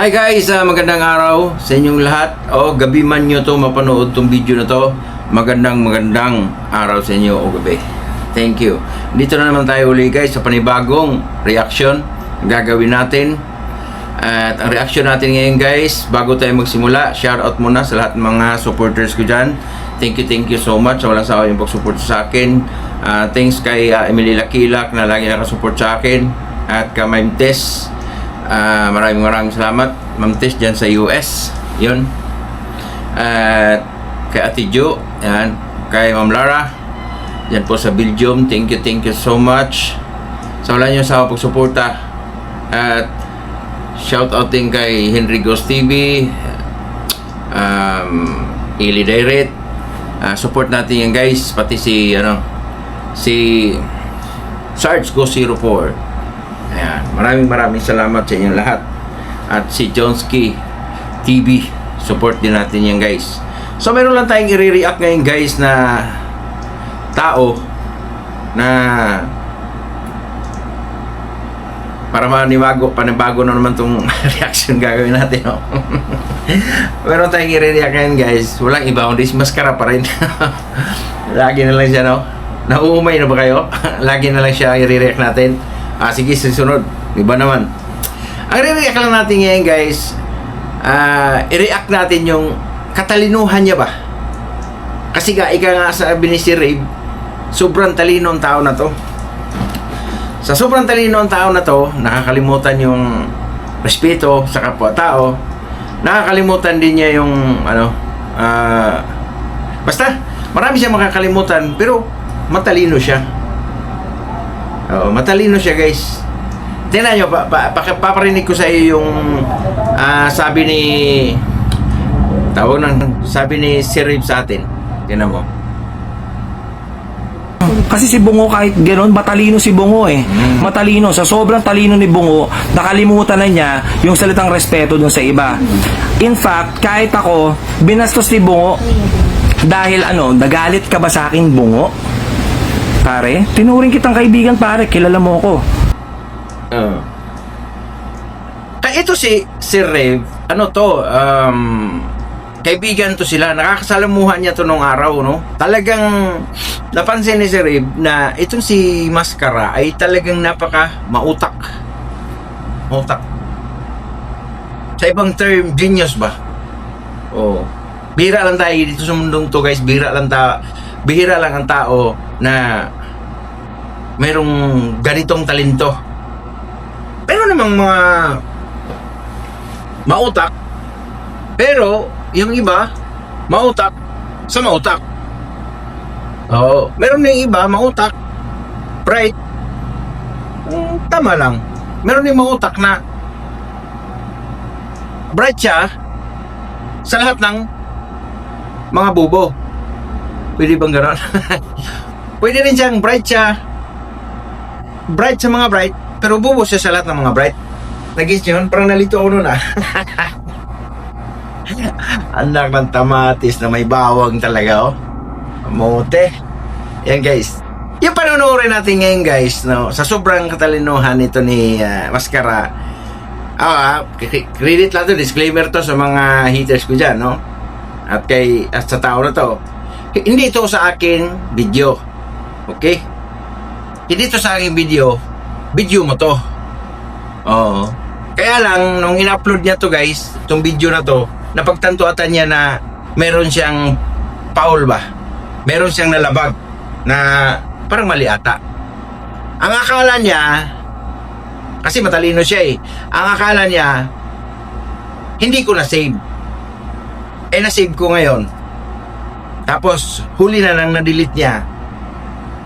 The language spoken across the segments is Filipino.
Hi guys, ah, magandang araw sa inyong lahat. O gabi man nyo to mapanood tong video na to. Magandang magandang araw sa inyo o gabi. Thank you. Dito na naman tayo uli guys sa panibagong reaction gagawin natin. At ang reaction natin ngayon guys, bago tayo magsimula, shout out muna sa lahat ng mga supporters ko dyan. Thank you, thank you so much sa walang sawa yung pag-support sa akin. Ah, thanks kay ah, Emily Lakilak na lagi nakasupport sa akin. At kay Tess, Ah, maraming maraming salamat, Ma'am Tess, dyan sa US. Yun. At kay Ate Jo, yan. Kay Ma'am Lara, yan po sa Belgium. Thank you, thank you so much. Sa wala nyo sa pagsuporta. At shout out din kay Henry Ghost TV, um, Ili Direct. Ah, support natin yan guys, pati si, ano, si Sarge Go 04. Maraming maraming salamat sa inyong lahat. At si Jonski TV, support din natin yan guys. So meron lang tayong i-react ngayon guys na tao na para manibago, panibago na naman tong reaction gagawin natin. No? meron tayong i-react ngayon guys. Walang iba kundi si Mascara pa rin. Lagi na lang siya, no? Nauumay na ba kayo? Lagi na lang siya i-react natin. Ah, sige, susunod. Iba naman. Ang re-react lang natin ngayon, guys, ah, i-react natin yung katalinuhan niya ba? Kasi ga, ika nga sabi ni si Rave, sobrang talino ang tao na to. Sa sobrang talino ang tao na to, nakakalimutan yung respeto sa kapwa-tao. Nakakalimutan din niya yung, ano, ah, basta, marami siya makakalimutan, pero matalino siya. Oo, matalino siya guys. Tingnan nyo, pa, pa, pa, paparinig ko sa iyo yung ah, sabi ni tawag ng sabi ni Sir Rib sa atin. Tingnan mo. Kasi si Bungo kahit gano'n, matalino si Bungo eh. Matalino. Sa sobrang talino ni Bungo, nakalimutan na niya yung salitang respeto dun sa iba. In fact, kahit ako, binastos ni Bungo dahil ano, nagalit ka ba sa akin, Bungo? Pare, tinuring kitang kaibigan pare, kilala mo ako. Oo. Kaya ito si Sir Rev, ano to, um, kaibigan to sila, nakakasalamuhan niya to nung araw, no? Talagang napansin ni Sir Rev na itong si Mascara ay talagang napaka mautak. Mautak. Sa ibang term, genius ba? Oo. Bira lang tayo dito sa mundong to guys, bira lang ta bihira lang ang tao na merong ganitong talento. Pero namang mga mautak. Pero yung iba, mautak sa mautak. Oo. Meron na yung iba, mautak, bright, mm, tama lang. Meron din mautak na bright siya sa lahat ng mga bubo. Pwede bang gano'n? Pwede rin siyang bright siya. Bright sa mga bright, pero bubo siya sa lahat ng mga bright. Nagis yun? Parang nalito ako nun ah. Anak ng tamatis na may bawang talaga oh. Mote. Yan guys. Yung panonoodin natin ngayon guys, no, sa sobrang katalinuhan nito ni ah, Mascara, ah, k- credit lang to, disclaimer to sa mga haters ko dyan, no? At kay, at sa tao na to, hindi ito sa akin video. Okay? Hindi ito sa akin video. Video mo to. Oo. Kaya lang, nung in-upload niya to guys, itong video na to, napagtantuatan niya na meron siyang foul ba? Meron siyang nalabag na parang mali ata. Ang akala niya, kasi matalino siya eh, ang akala niya, hindi ko na-save. Eh, na-save ko ngayon. Tapos, huli na nang na-delete niya.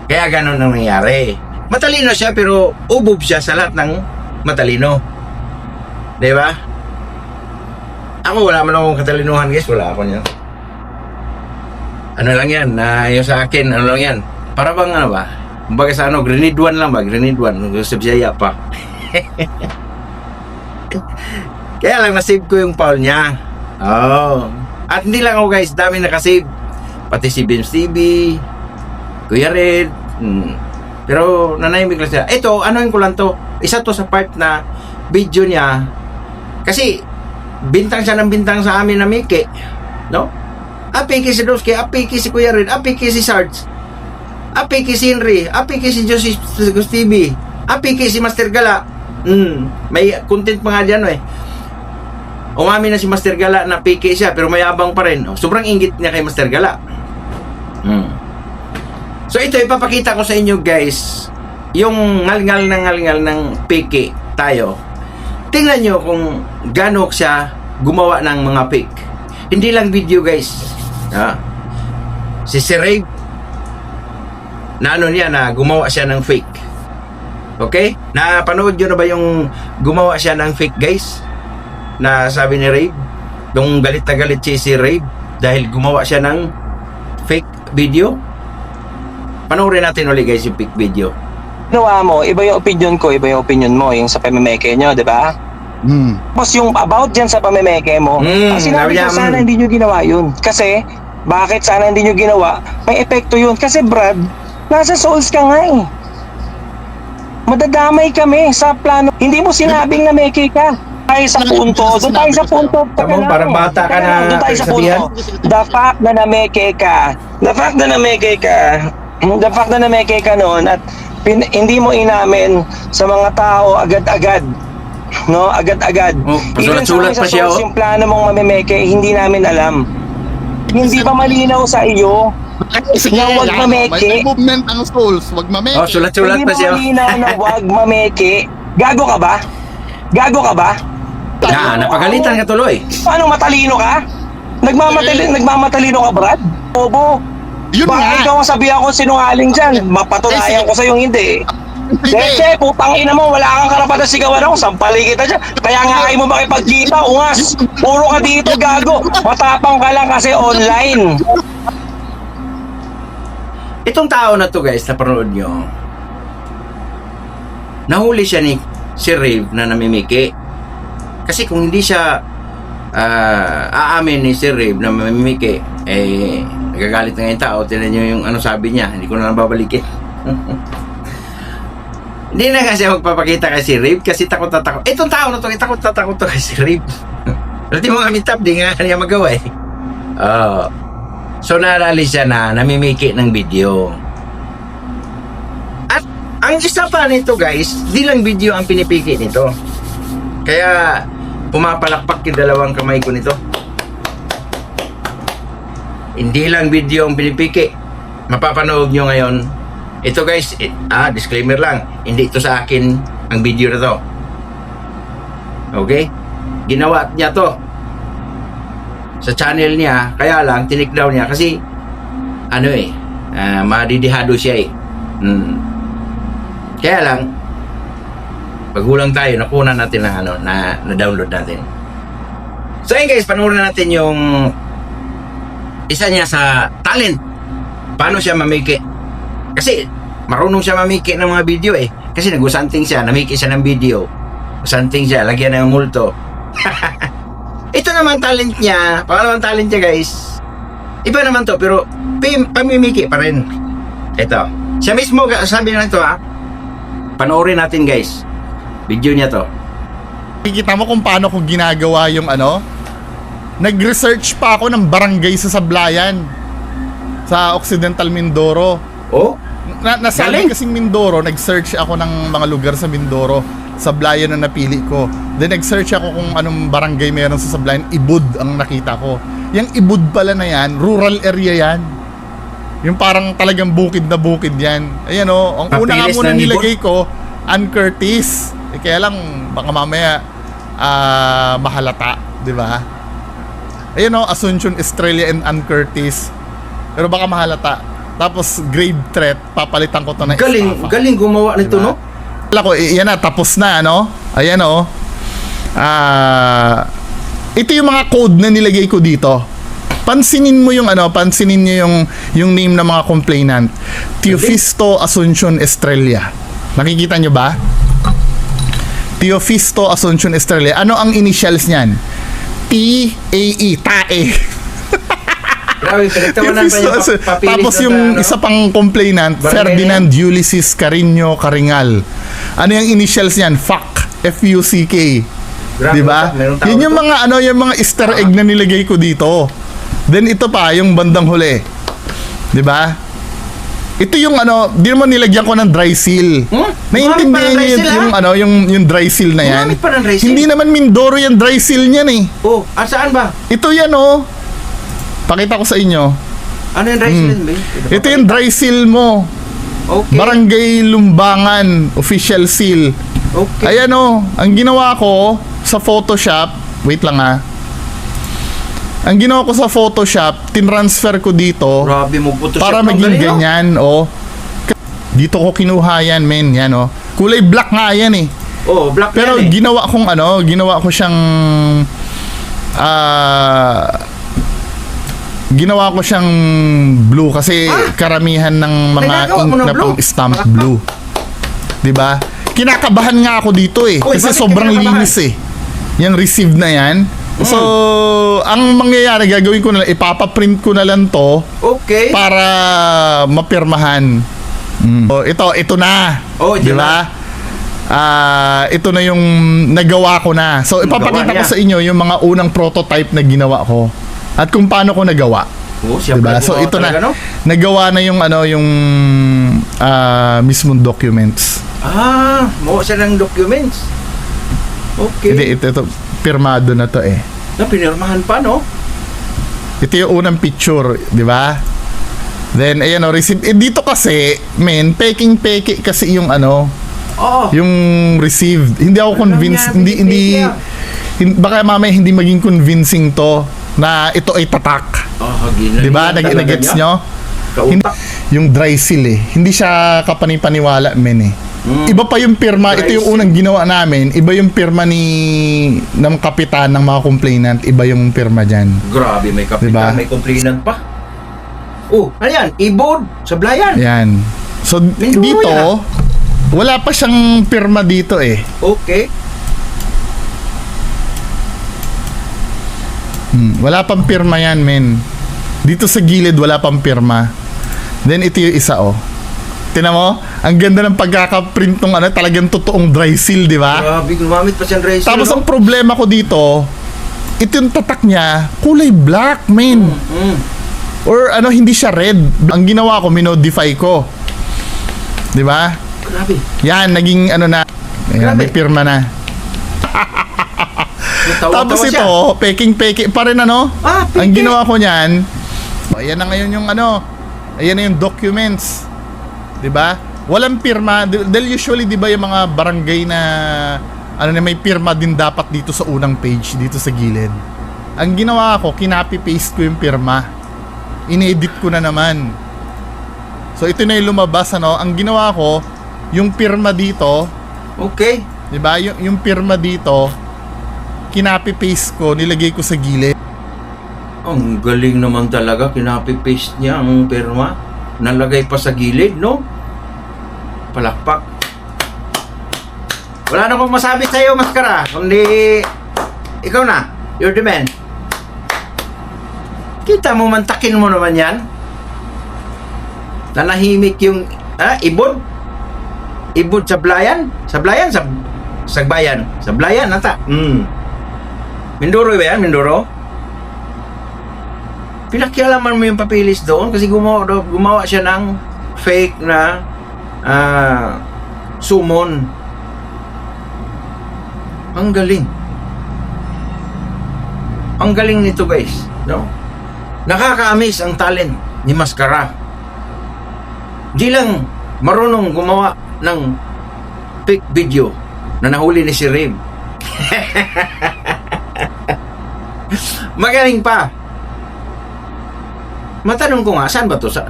Kaya ganun ang nangyari. Matalino siya pero ubob siya sa lahat ng matalino. Di ba? Ako wala man akong katalinuhan guys. Wala ako niyan. Ano lang yan? Na yung sa akin, ano lang yan? Para bang ano ba? Kumbaga sa ano, grenade 1 lang ba? Grenade 1. Sa Bisaya pa. Kaya lang na-save ko yung foul niya. Oh. At hindi lang ako guys, dami nakasave. Pati si Beams TV, Kuya Red. Hmm. Pero nanahimik lang siya. Ito, anuin ko lang to. Isa to sa part na video niya. Kasi bintang siya ng bintang sa amin na Miki. No? Apiki si Doski, apiki si Kuya Red, apiki si Sarge. Apiki si Henry, apiki si Josie Gustibi, apiki si Master Gala. Hmm, may content pa nga dyan eh. Umamin na si Master Gala na piki siya pero mayabang pa rin. Sobrang inggit niya kay Master Gala. Hmm. So ito ipapakita ko sa inyo guys yung ngalngal ng ngalngal ng piki tayo. Tingnan nyo kung gaano siya gumawa ng mga fake. Hindi lang video guys. Ha? Si Sir Ray, na ano niya na gumawa siya ng fake. Okay? Napanood nyo na ba yung gumawa siya ng fake guys? Na sabi ni Ray, nung galit na galit si si Ray dahil gumawa siya ng fake video. Panoorin natin ulit guys yung fake video. Ginawa mo, iba yung opinion ko, iba yung opinion mo, yung sa pamemeke nyo, di ba? Hmm. Tapos yung about dyan sa pamemeke mo, Mm, ang sinabi ko sana mm. hindi nyo ginawa yun. Kasi, bakit sana hindi nyo ginawa? May epekto yun. Kasi Brad, nasa souls ka nga eh. Madadamay kami sa plano. Hindi mo sinabing na meke ka. Tayo sa punto. Doon tayo sa punto. Teka Tama, lang. parang bata ka Teka na Doon tayo sa punto. The fact na nameke ka. The fact na nameke ka. The fact na nameke ka noon at pin- hindi mo inamin sa mga tao agad-agad. No, agad-agad. Oh, Even sa pa siya, oh. Yung plano mong mamemeke, hindi namin alam. Hindi ba malinaw sa iyo? Sige, Na wag mameke. May movement ang souls. Wag mameke. Oh, sulat-sulat hindi pa siya. malinaw na wag mameke? Gago ka ba? Gago ka ba? Na, napagalitan ka tuloy. Paano matalino ka? Nagmamatali, nagmamatalino ka, Brad? Bobo. Yun Baka nga. ikaw ang sabihan ko sinungaling dyan. Mapatunayan ko sa yung hindi. Detse, putang ina mo, wala kang karapatan sigawan ako, sampali kita dyan. Kaya nga ayaw mo makipagkita, ungas. Puro ka dito, gago. Matapang ka lang kasi online. Itong tao na to guys, napanood nyo. Nahuli siya ni si Rave na namimiki. Kasi kung hindi siya ah, aamin ni si Rave na mamimiki, eh, nagagalit na nga yung tao. Tinan nyo yung ano sabi niya. Hindi ko na nababalikin. Hindi na kasi magpapakita kay si Rave kasi takot na takot. Itong tao na to, eh, takot na takot to kay si Rave. Pati mga mitap, di nga niya magawa eh. Oo. So naalala siya na namimiki ng video. At ang isa pa nito guys, di lang video ang pinipiki nito. Kaya pumapalakpak yung dalawang kamay ko nito. Hindi lang video ang pinipiki. Mapapanood nyo ngayon. Ito guys, eh, ah, disclaimer lang. Hindi ito sa akin ang video na to. Okay? Ginawa niya to sa channel niya, kaya lang tinik daw niya kasi ano eh, ah, madidihado siya eh. Mm. Kaya lang pagulang tayo, nakuha natin ng ano, na, na-download natin. So ayun guys, panoorin natin yung isa niya sa talent. Paano siya mamiki? Kasi marunong siya mamiki ng mga video eh. Kasi nag-usanting siya, namiki siya ng video. Usanting siya, lagyan ng multo. Ito naman talent niya, pangalawang talent niya guys. Iba naman to, pero pim, pamimiki pa rin. Ito. Siya mismo, sabi na ito ha. Panoorin natin guys. Video niya to. Kikita mo kung paano ko ginagawa yung ano? Nag-research pa ako ng barangay sa Sablayan. Sa Occidental Mindoro. Oh, Na, nasa Galing. kasing Mindoro, nag-search ako ng mga lugar sa Mindoro. Sablayan na napili ko. Then nag-search ako kung anong barangay meron sa Sablayan. Ibud ang nakita ko. Yung Ibud pala na yan, rural area yan. Yung parang talagang bukid na bukid yan. Ayan o, ang una nga Papilis muna nilagay ko, Ann Curtis. Eh, kaya lang, baka mamaya ah, mahalata, di ba? Ayan o, Asuncion Estrella and Ann Curtis. Pero baka mahalata. Tapos grade threat, papalitan ko to na galing, estafa. galing gumawa nito Diba? no? Wala ko, yan na, tapos na, ano? Ayan, oh. Ah, ito yung mga code na nilagay ko dito. Pansinin mo yung ano, pansinin niyo yung yung name ng mga complainant. Teofisto Asuncion Estrella. Nakikita niyo ba? Teofisto Asuncion Estrella. Ano ang initials niyan? T-A-E, TAE. Grabe, pinagtawanan pa Asun- pa- papilis Tapos yung ano? isa pang complainant, Barangay Ferdinand Ulysses Carino Caringal. Ano yung initials niyan? FUCK. F-U-C-K. Grabe Di ba? ka, meron tao Yun yung mga ano, yung mga easter egg na nilagay ko dito. Then ito pa, yung bandang huli. Di ba? Ito yung ano, di naman nilagyan ko ng dry seal. Hmm? Naiintindihan dry niyo seal, yung, ha? ano, yung, yung dry seal na yan. Gumamit pa ng dry seal? Hindi naman Mindoro yung dry seal niyan eh. Oh, ah, saan ba? Ito yan oh. Pakita ko sa inyo. Ano yung rice Hmm. mm. Ito yung dry seal mo. Okay. Barangay Lumbangan official seal. Okay. Ayan o, ang ginawa ko sa Photoshop, wait lang ha. Ang ginawa ko sa Photoshop, tinransfer ko dito Grabe mo Photoshop. para ng maging no? ganyan, oh. Dito ko kinuha yan, men, yan oh. Kulay black nga yan eh. Oh, black Pero yan eh. ginawa kong ano, ginawa ko siyang ah ginawa ko siyang blue kasi karamihan ng mga Nagagawa ink mo ng na blue? pang stamp blue. 'Di ba? Kinakabahan nga ako dito eh Uy, kasi bakit ka sobrang kinakabahan? linis eh. Yung received na yan. So, ang mangyayari, gagawin ko na lang, ipapaprint ko na lang to Okay. para mapirmahan. Mm. Oh, ito, ito na. Oh, ito Di ba? Ah, ito na yung nagawa ko na. So ipapakita ko niya. sa inyo yung mga unang prototype na ginawa ko at kung paano ko nagawa. Oh, Di ba? So ito na. No? Nagawa na yung ano yung ah, mismong documents. Ah, mo siya ng documents. Okay. Hindi ito, ito pirmado na to eh. Na pinirmahan pa, no? Ito yung unang picture, di ba? Then ayan o, receive. Eh, dito kasi, men, peking peke kasi yung ano, Oo. yung received. Hindi ako Alam convinced, niya, hindi, hindi, hin- baka mamaya hindi maging convincing to na ito ay tatak. Ah, ginalingan Di ba? Nag, talaga nag-gets niya. nyo? Hindi, Kautak. yung dry seal eh. Hindi siya kapanipaniwala, men eh. Mm. Iba pa yung pirma, ito yung unang ginawa namin, iba yung pirma ni ng kapitan ng mga complainant, iba yung pirma dyan. Grabe, may kapitan, Diba? may complainant pa. Oh, ano yan? Ibod, sablayan. Yan. So, Mindoro dito, yan, ah. wala pa siyang pirma dito eh. Okay. Hmm, wala pang pirma yan, men. Dito sa gilid, wala pang pirma. Then, ito yung isa, oh. Tinan mo? Ang ganda ng pagkakaprint ng ano, talagang totoong dry seal, di ba? Grabe, gumamit pa siyang dry seal, Tapos no? ang problema ko dito, ito yung tatak niya, kulay black, men. Mm. Or ano, hindi siya red. Ang ginawa ko, minodify ko. Di ba? Grabe. Yan, naging ano na. Ayan, Grabe. may pirma na. Natawa-tawa Tapos siya. ito, peking-peke pa rin ano. Ah, peke. Ang ginawa ko niyan, ayan na ngayon yung ano, ayan na yung documents. 'Di ba? Walang pirma dahil usually 'di ba yung mga barangay na ano na may pirma din dapat dito sa unang page dito sa gilid. Ang ginawa ko, kinapi paste ko yung pirma. Inedit ko na naman. So ito na yung lumabas ano, ang ginawa ko, yung pirma dito, Okay. 'di ba? Yung, yung pirma dito, kinapi paste ko, nilagay ko sa gilid. Ang galing naman talaga. Kinapi-paste niya ang pirma. Nalagay pa sa gilid, no? Palakpak. Wala na akong masabi sa'yo, Maskara. Kundi, ikaw na. You're the man. Kita mo, mantakin mo naman yan. Nanahimik yung, ah, ibon. Ibon sa blayan. Sa blayan, sa, sa bayan. Sa blayan, nata. Mm. Mindoro ba yan? Mindoro? pinakialaman mo yung papilis doon kasi gumawa, gumawa siya ng fake na ah, sumon. Ang galing. Ang galing nito guys. No? Nakaka-amaze ang talent ni Mascara. Di lang marunong gumawa ng fake video na nahuli ni si Rib. Magaling pa. Matanong ko nga, saan ba to? Sa,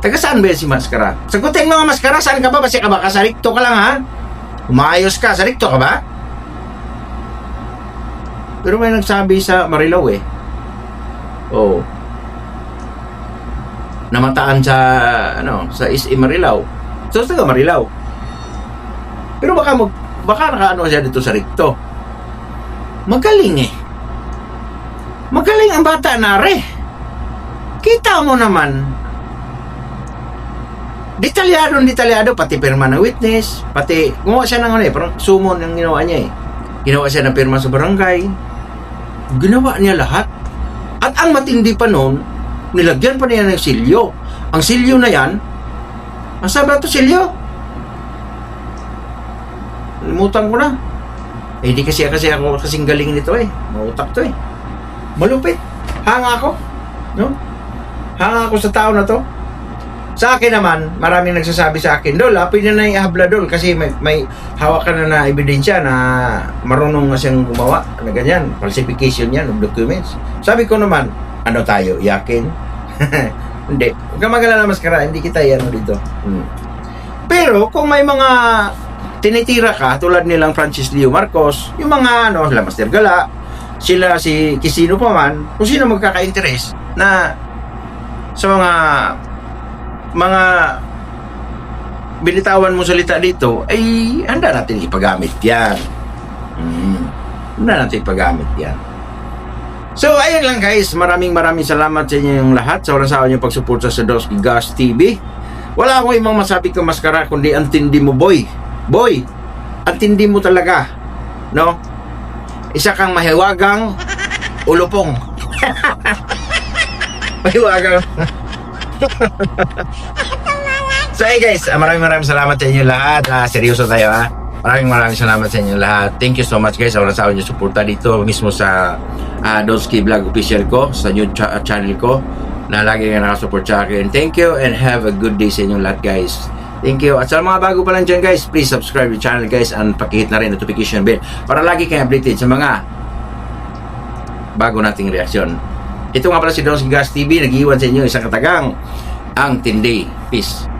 taga saan ba si Maskara? Sagutin mo nga Maskara, saan ka ba? Basi ka ba? Kasarikto ka lang ha? Umayos ka, sarikto ka ba? Pero may nagsabi sa Marilao eh. Oh. Namataan sa, ano, sa SE Marilao. So, taga Marilao. Pero baka mag, baka nakaano siya dito sa Rikto. Magaling eh. Magaling ang bata nare. Kita mo naman. Detalyado, detalyado, pati pirma ng witness, pati gumawa siya ng ano eh, parang sumon yung ginawa niya eh. Ginawa siya ng pirma sa barangay. Ginawa niya lahat. At ang matindi pa noon, nilagyan pa niya ng silyo. Ang silyo na yan, ang sabi ito silyo? Limutan ko na. Eh, di kasi, kasi ako kasing galing nito eh. Mautak to eh. Malupit. Hanga ako. No? Hanga ako sa tao na to. Sa akin naman, maraming nagsasabi sa akin, Dol, apoy na na ihabla Dol kasi may, may hawak ka na na ebidensya na marunong na siyang gumawa na ganyan, falsification yan of documents. Sabi ko naman, ano tayo, yakin? hindi. Huwag ka magalala maskara, hindi kita yan dito. Hmm. Pero kung may mga tinitira ka, tulad nilang Francis Leo Marcos, yung mga ano, sila Master Gala, sila si Kisino pa man, kung sino magkaka-interest na sa mga mga binitawan mo salita dito, ay handa natin ipagamit yan. Mm. Handa natin ipagamit yan. So, ayun lang guys. Maraming maraming salamat sa inyong lahat sa oras sa inyong pagsuporta sa Dosky Gas TV. Wala akong ibang masabi ka maskara kundi ang tindi mo boy. Boy, ang tindi mo talaga. No? Isa kang mahiwagang ulupong. mahiwagang. So hey guys, ah, maraming maraming salamat sa inyo lahat. Ah, seryoso tayo ha. Maraming maraming salamat sa inyo lahat. Thank you so much guys oras sa inyo suporta dito mismo sa uh, Donski Vlog official ko, sa new cha- channel ko na lagi nga nakasupport sa akin. Thank you and have a good day sa inyong lahat guys. Thank you. At sa mga bago pa lang dyan guys, please subscribe to channel guys and pakihit na rin notification bell para lagi kayong updated sa mga bago nating reaksyon. Ito nga pala si Donski Gas TV, nag-iwan sa inyo isang katagang ang Tindi. Peace.